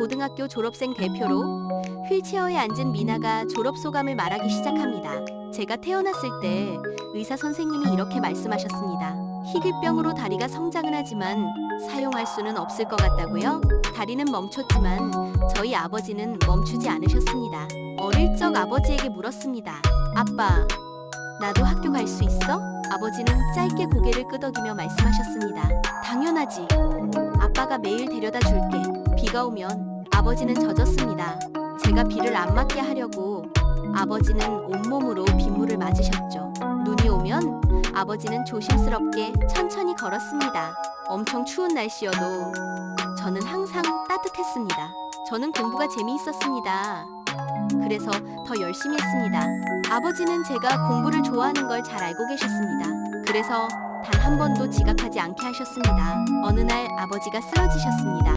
고등학교 졸업생 대표로 휠체어에 앉은 미나가 졸업 소감을 말하기 시작합니다. 제가 태어났을 때 의사 선생님이 이렇게 말씀하셨습니다. 희귀병으로 다리가 성장은 하지만 사용할 수는 없을 것 같다고요? 다리는 멈췄지만 저희 아버지는 멈추지 않으셨습니다. 어릴 적 아버지에게 물었습니다. 아빠, 나도 학교 갈 수 있어? 아버지는 짧게 고개를 끄덕이며 말씀하셨습니다. 당연하지. 아빠가 매일 데려다 줄게. 비가 오면 아버지는 젖었습니다. 제가 비를 안 맞게 하려고 아버지는 온몸으로 빗물을 맞으셨죠. 눈이 오면 아버지는 조심스럽게 천천히 걸었습니다. 엄청 추운 날씨여도 저는 항상 따뜻했습니다. 저는 공부가 재미있었습니다. 그래서 더 열심히 했습니다. 아버지는 제가 공부를 좋아하는 걸 잘 알고 계셨습니다. 그래서 단 한 번도 지각하지 않게 하셨습니다. 어느 날 아버지가 쓰러지셨습니다.